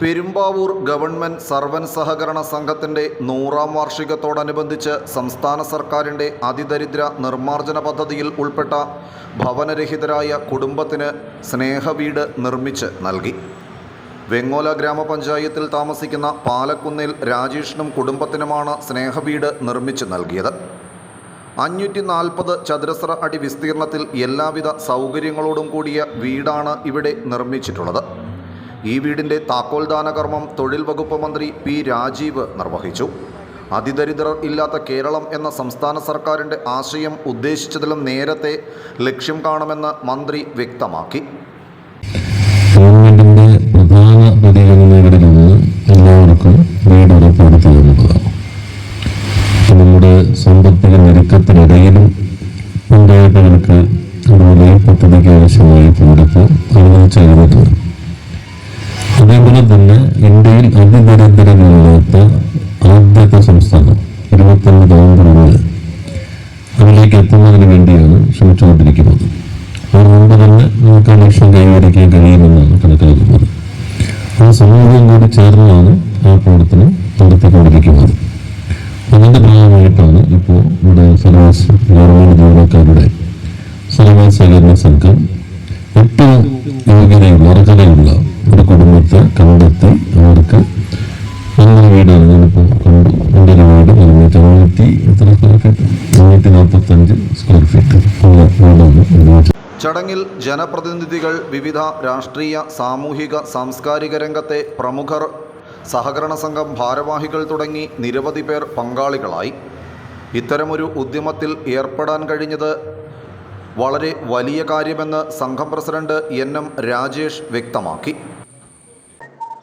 Perumbavoor government servants സഹകരണ സംഘത്തിന്റെ നൂറാം വാർഷികത്തോടനുബന്ധിച്ച് സംസ്ഥാന സർക്കാരിന്റെ അതിദരിദ്ര നിർമ്മാർജന പദ്ധതിയിൽ ഉൾപ്പെട്ട ഭവനരഹിതരായ കുടുംബത്തിന് സ്നേഹവീട് നിർമ്മിച്ച് നൽകി. വെങ്ങോല ഗ്രാമപഞ്ചായത്തിൽ താമസിക്കുന്ന പാലക്കുന്നിൽ രാജേഷിനും കുടുംബത്തിനുമാണ് സ്നേഹവീട് നിർമ്മിച്ച് നൽകിയത്. അഞ്ഞൂറ്റി നാൽപ്പത് ചതുരശ്ര അടി വിസ്തീർണത്തിൽ എല്ലാവിധ സൗകര്യങ്ങളോടും കൂടിയ വീടാണ് ഇവിടെ നിർമ്മിച്ചിട്ടുള്ളത്. ഈ വീടിന്റെ താക്കോൽദാന കർമ്മം തൊഴിൽ വകുപ്പ് മന്ത്രി പി രാജീവ് നിർവഹിച്ചു. അതിദരിദ്രർ ഇല്ലാത്ത കേരളം എന്ന സംസ്ഥാന സർക്കാരിന്റെ ആശയം ഉദ്ദേശിച്ചതിലും നേരത്തെ ലക്ഷ്യം കാണുമെന്ന് മന്ത്രി വ്യക്തമാക്കി. ഗവൺമെന്റിന്റെ പ്രധാന പരിഗണനകളിലൊന്ന് എല്ലാവർക്കും വീട് ഉറപ്പുവരുത്തുക എന്നുള്ളതാണ് നമ്മുടെ സാമ്പത്തിക ഞെരുക്കത്തിനിടയിലും പഞ്ചായത്തുകൾക്ക് അതുപോലെ ഈ പദ്ധതിക്ക് ആവശ്യമായ അവർ ചെയ്തിട്ടുണ്ട് അതേപോലെ തന്നെ ഇന്ത്യയിൽ അതിദരിദ്രമില്ലാത്ത ആദ്യത്തെ സംസ്ഥാനം ഇരുപത്തൊന്ന് നവംബറിൽ അതിലേക്ക് എത്തുന്നതിന് വേണ്ടിയാണ് ശ്രമിച്ചുകൊണ്ടിരിക്കുന്നത്. അതിന് മുമ്പ് തന്നെ നമുക്ക് ആ ലക്ഷ്യം കൈവരിക്കാൻ കഴിയുമെന്നാണ് കണക്കാക്കുന്നത്. ആ സമൂഹം കൂടി ചേർന്നാണ് ആ പ്രവർത്തനം നടത്തിക്കൊണ്ടിരിക്കുന്നത്. അതിന്റെ ഭാഗമായിട്ടാണ് ഇപ്പോൾ ഇവിടെ സർവീസ് ഗവൺമെന്റ് ജീവനക്കാരുടെ സർവീസ് സഹകരണ സംഘം ഏറ്റവും യോഗ്യതയുള്ള എത്ര സ്ക്വയർ ഫീറ്റ് അഞ്ഞൂറ്റി നാൽപ്പത്തഞ്ച് സ്ക്വയർ ഫീറ്റ് വീടാണ് ചടങ്ങിൽ ജനപ്രതിനിധികൾ വിവിധ രാഷ്ട്രീയ സാമൂഹിക സാംസ്കാരിക രംഗത്തെ പ്രമുഖർ സഹകരണ സംഘം ഭാരവാഹികൾ തുടങ്ങി നിരവധി പേർ പങ്കാളികളായി. ഇത്തരമൊരു ഉദ്യമത്തിൽ ഏർപ്പെടാൻ കഴിഞ്ഞത് വളരെ വലിയ കാര്യമെന്ന് സംഘം പ്രസിഡന്റ് എൻ എം രാജേഷ് വ്യക്തമാക്കി.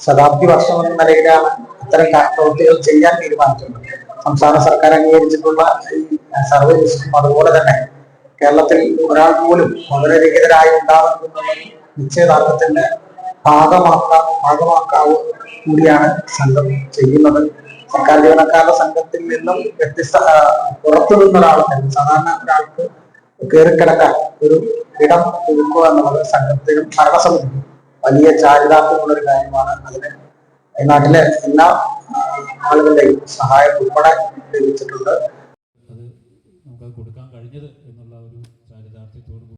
ശതാബ്ദി വർഷം എന്ന നിലയിലാണ് ഇത്തരം പ്രവൃത്തികൾ ചെയ്യാൻ തീരുമാനിച്ചിട്ടുള്ളത്. സംസ്ഥാന സർക്കാർ അംഗീകരിച്ചിട്ടുള്ള സർവേ ലിസ്റ്റും അതുപോലെ തന്നെ കേരളത്തിൽ ഒരാൾ പോലും വളരെ ഉണ്ടാകുന്നുള്ള നിശ്ചയദാർഢ്യത്തിന്റെ ഭാഗമാക്കാം ഭാഗമാക്കാവ് കൂടിയാണ് സംഘം ചെയ്യുന്നത്. സർക്കാർ ജീവനക്കാരുടെ സംഘത്തിൽ നിന്നും വ്യത്യസ്ത പുറത്തു നിന്ന ഒരാൾക്ക് സാധാരണ ഒരാൾക്ക് കയറിക്കിടക്കാൻ ഒരു ഇടം ഒരുക്കുക എന്നുള്ളത് സംഘത്തിനും ഭരണസമിതിക്കും വലിയ ചാരിതാർത്ഥ്യമുള്ള ഒരു കാര്യമാണ്. അതിന് നാട്ടിലെ എല്ലാ ആളുകളുടെ സഹായം ഉൾപ്പെടെ ലഭിച്ചിട്ടുണ്ട് അത് നമുക്ക് കൊടുക്കാൻ കഴിഞ്ഞത് എന്നുള്ള ഒരു